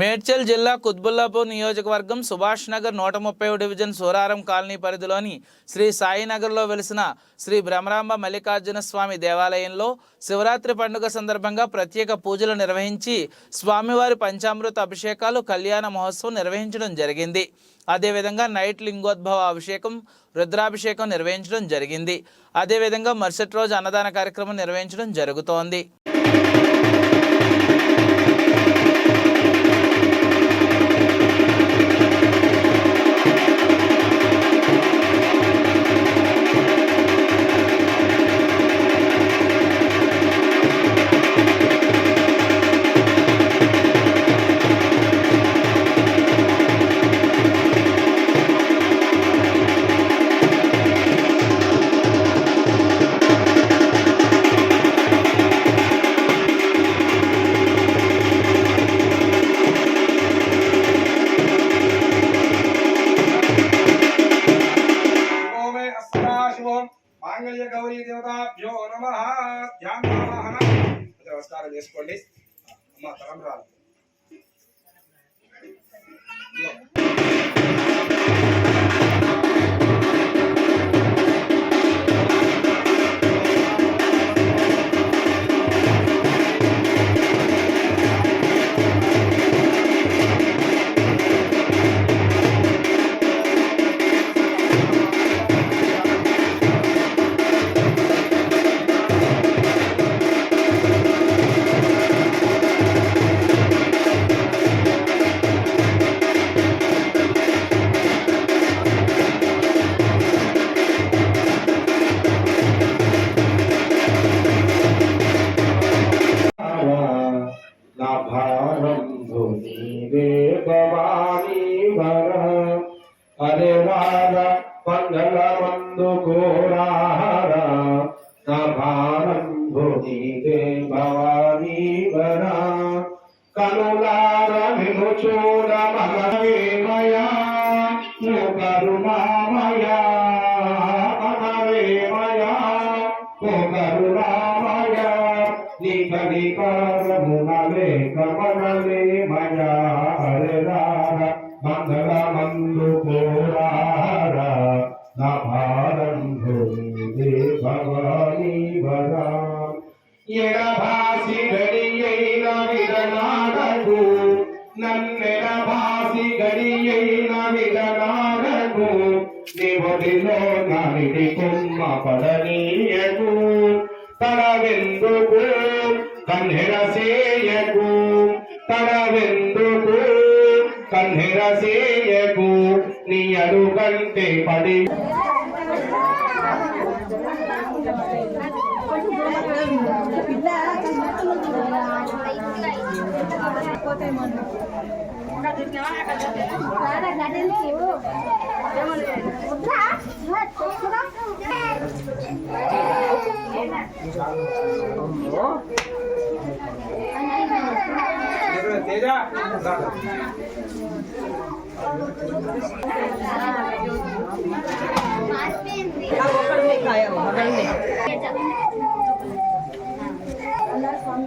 మేడ్చల్ జిల్లా కుత్బుల్లాపూర్ నియోజకవర్గం సుభాష్ నగర్ నూట ముప్పై డివిజన్ సూరారం కాలనీ పరిధిలోని శ్రీ సాయినగర్లో వెలిసిన శ్రీ భ్రమరాంబ మల్లికార్జున స్వామి దేవాలయంలో శివరాత్రి పండుగ సందర్భంగా ప్రత్యేక పూజలు నిర్వహించి స్వామివారి పంచామృత అభిషేకాలు కళ్యాణ మహోత్సవం నిర్వహించడం జరిగింది. అదేవిధంగా నైట్ లింగోద్భవ అభిషేకం రుద్రాభిషేకం నిర్వహించడం జరిగింది. అదేవిధంగా మరుసటి రోజు అన్నదాన కార్యక్రమం నిర్వహించడం జరుగుతోంది. నమ. ధ్యానావాహన నమస్కారం చేసుకోండి. అమ్మ తలంబ్రాలు అరే వార పంగళ మందు భవానీ వర. కనులార నిన్ను మగవేమయా కరుణామయా. మగవేమయా కరుణామయా. నీ కవికారమునలే మయా. మంగళ మందు నన్నెడభాసి గడియైన విడనాడకు నివడిలో నడిడి కొమ్మ పడనీయకు తడవెందుకు కన్నెరసేయకు తడవెందుకు కన్నెరసేయకు నీ అడుగంటే పడి. పోతాయి మనం తేజ बगल में खाया हो बगल में अल्लाह स्वामी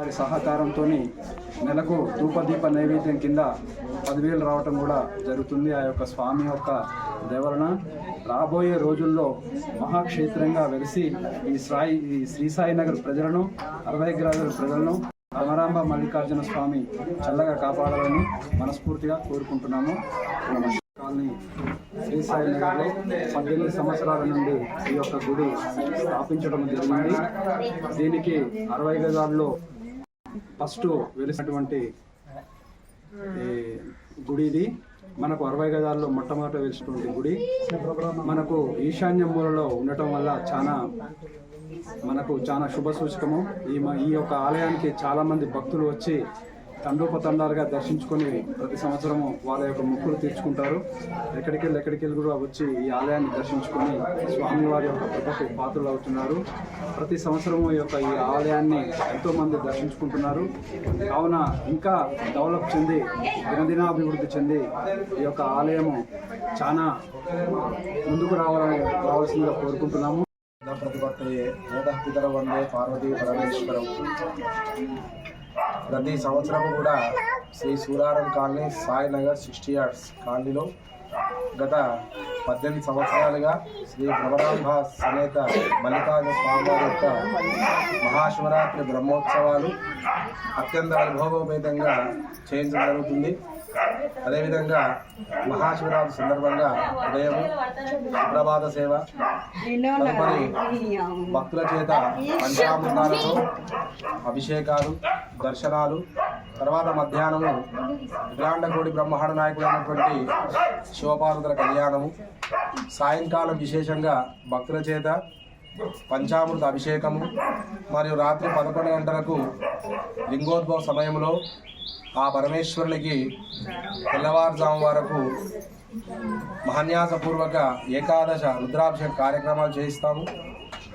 వారి సహకారంతో నెలకు ధూపదీప నైవేద్యం కింద పదివేలు రావటం కూడా జరుగుతుంది. ఆ యొక్క స్వామి యొక్క దేవరణ. రాబోయే రోజుల్లో మహాక్షేత్రంగా వెలిసి ఈ సాయి ఈ శ్రీసాయినగర్ నగర్ ప్రజలను అరవై గ్రాదుల ప్రజలను అమరాంబ మల్లికార్జున స్వామి చల్లగా కాపాడాలని మనస్ఫూర్తిగా కోరుకుంటున్నాము. కాలనీ శ్రీ సాయి నగర్లో పద్దెనిమిది సంవత్సరాల నుండి ఈ యొక్క గుడి స్థాపించడం జరిగింది. దీనికి అరవై గజాల్లో ఫస్ట్ వెలిసినటువంటి గుడి ఇది. మనకు అరవై గదాల్లో మొట్టమొదట వెలిసినటువంటి గుడి. మనకు ఈశాన్య మూలలో ఉండటం వల్ల చాలా మనకు చాలా శుభ సూచకము. ఈ ఈ యొక్క ఆలయానికి చాలా మంది భక్తులు వచ్చి తండోపతండాలుగా దర్శించుకొని ప్రతి సంవత్సరము వాళ్ళ యొక్క మొక్కులు తీర్చుకుంటారు. ఎక్కడికి వెళ్ళి ఎక్కడికి వెళ్ళి కూడా వచ్చి ఈ ఆలయాన్ని దర్శించుకొని స్వామివారి యొక్క కృపకు పాత్రలు అవుతున్నారు ప్రతి సంవత్సరము ఈ యొక్క ఈ ఆలయాన్ని ఎంతో మంది దర్శించుకుంటున్నారు. కావున ఇంకా డెవలప్ చెంది దినదినాభివృద్ధి చెంది ఈ యొక్క ఆలయము చాలా ముందుకు రావాలని రావాల్సిందిగా కోరుకుంటున్నాము. ప్రతిపత్తయే వేదపితర వందే పార్వతీ పరమేశ్వరం. ప్రతి సంవత్సరం కూడా Shri Suraram colony Sainagar sixty yards కాలనీలో గత పద్దెనిమిది సంవత్సరాలుగా శ్రీ భ్రమరాంబ సమేత మల్లికార్జున స్వామివారి యొక్క మహాశివరాత్రి బ్రహ్మోత్సవాలు అత్యంత వైభవోపేతంగా చేయించడం జరుగుతుంది. అదేవిధంగా మహాశివరాత్రి సందర్భంగా ఉదయం సుప్రభాత సేవ తదుపరి భక్తుల చేత పంచామృతాలతో అభిషేకాలు దర్శనాలు తర్వాత మధ్యాహ్నము వికలాండకోడి బ్రహ్మాండ నాయకుడైనటువంటి శివపార్వతుల కళ్యాణము. సాయంకాలం విశేషంగా భక్తుల చేత పంచామృత అభిషేకము మరియు రాత్రి పదకొండు గంటలకు లింగోద్భవ సమయంలో ఆ పరమేశ్వరునికి తెల్లవారుజాము వరకు మహన్యాసపూర్వక ఏకాదశ రుద్రాభిషేక కార్యక్రమాలు చేయిస్తాము.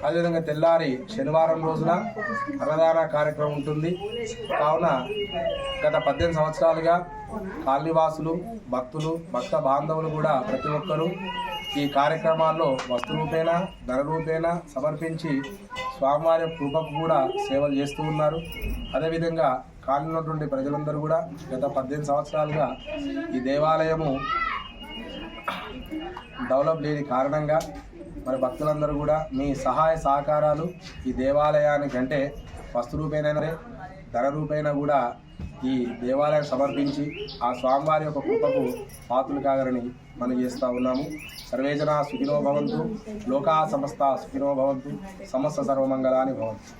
అదేవిధంగా తెల్లారి శనివారం రోజున అన్నదాన కార్యక్రమం ఉంటుంది. కావున గత పద్దెనిమిది సంవత్సరాలుగా కాలనీవాసులు భక్తులు భక్త బాంధవులు కూడా ప్రతి ఒక్కరూ ఈ కార్యక్రమాల్లో వస్తు రూపేణా ధర రూపేణా సమర్పించి స్వామివారి కృపకు కూడా సేవలు చేస్తూ ఉన్నారు. అదేవిధంగా కాలినటువంటి ప్రజలందరూ కూడా గత పద్దెనిమిది సంవత్సరాలుగా ఈ దేవాలయము డెవలప్ లేని కారణంగా మరి భక్తులందరూ కూడా మీ సహాయ సహకారాలు ఈ దేవాలయానికి అంటే వస్తు రూపేణైనా ధర రూపేణా కూడా ఈ దేవాలయం సమర్పించి ఆ స్వామివారి యొక్క కృపకు పాత్రలు కాగరని మనం చేస్తూ ఉన్నాము. సర్వేజన సుఖినో భవంతు లోకా సమస్త సుఖినో భవంతు సమస్త సర్వమంగళాని భవంతు.